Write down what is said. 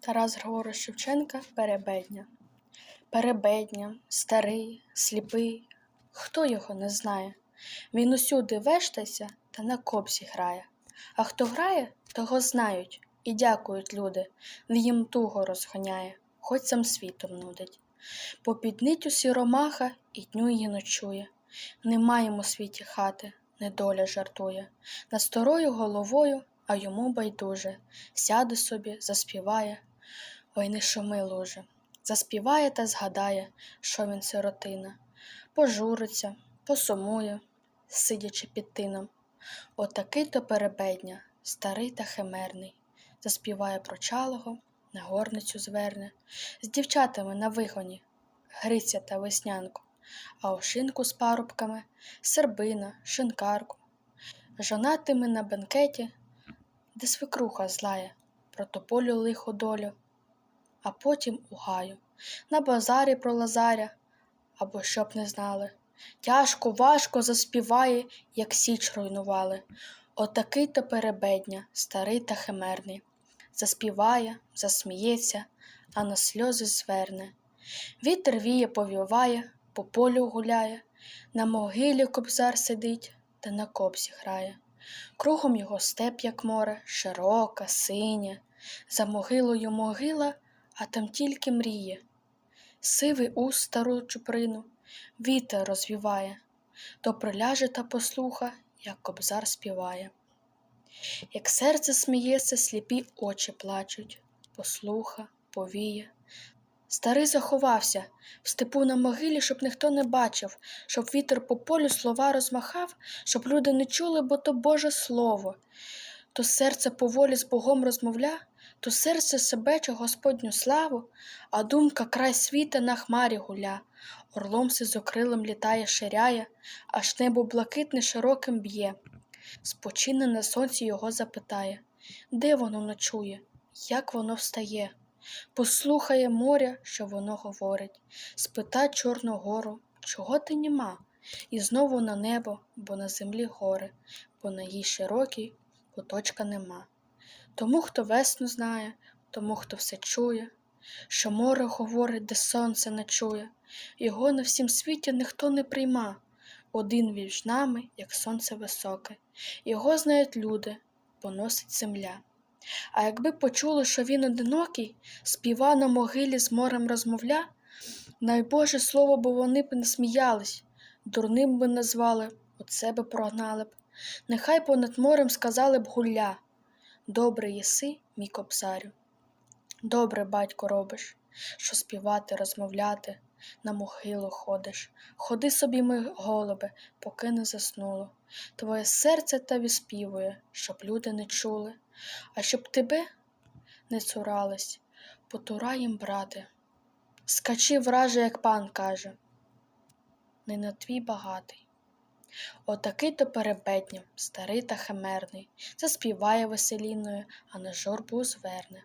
Тарас Григорович Шевченка Перебедня. Перебедня, старий, сліпий, хто його не знає. Він усюди вештається та на кобзі грає. А хто грає, того знають і дякують люди. Він їм туго розганяє, хоч сам світом нудить. Попід нитю сіромаха і дню її ночує. Нема йому світі хати, недоля жартує. Над старою головою, а йому байдуже. Сяде собі, заспіває. Ой, не шуми, луже. Заспіває та згадає, що він сиротина. Пожуриться, посумує, сидячи під тином. Отакий то перебедня, старий та химерний. Заспіває про чалого, на горницю зверне, з дівчатами на вигоні, Гриця та веснянку, а у шинку з парубками сербина, шинкарку. Жонатими на бенкеті, де свекруха злає, про тополю лиху долю, а потім у гаю, на базарі про лазаря, або щоб не знали. Тяжко, важко заспіває, як січ руйнували. Отакий то перебедня, старий та химерний. Заспіває, засміється, а на сльози зверне. Вітер віє, повіває, по полю гуляє, на могилі кобзар сидить та на кобзі грає. Кругом його степ, як море, широка, синя, за могилою могила, а там тільки мріє. Сивий ус стару чуприну, вітер розвіває, то приляже та послуха, як кобзар співає. Як серце сміється, сліпі очі плачуть, послуха, повіє. Старий заховався в степу на могилі, щоб ніхто не бачив, щоб вітер по полю слова розмахав, щоб люди не чули, бо то Боже Слово. То серце поволі з Богом розмовля, то серце себече Господню славу, а думка край світа на хмарі гуля, орлом сизокрилим літає, ширяє, аж небо блакитне широким б'є. Спочине на сонці його запитає, де воно ночує, як воно встає. Послухає моря, що воно говорить, спита Чорну гору, чого ти нема, і знову на небо, бо на землі гори, бо на їй широкій куточка нема. Тому, хто весну знає, тому, хто все чує, що море говорить, де сонце не чує, його на всім світі ніхто не прийма. Один віж нами, як сонце високе, його знають люди, поносить земля. А якби почули, що він одинокий, співа на могилі з морем розмовля, найбоже слово, бо вони б не сміялись, дурним би назвали, от себе прогнали б. Нехай понад морем сказали б гулля. Добре єси, мій кобзарю. Добре, батько, робиш, що співати, розмовляти, на могилу ходиш. Ходи собі, ми, голубе, поки не заснуло. Твоє серце та віспівує, щоб люди не чули, а щоб тебе не цурались, потура їм, брате. Скачи, враже, як пан каже, не на твій багатий. Отакий то перебедням, старий та химерний, заспіває веселіною, а на жорбу зверне.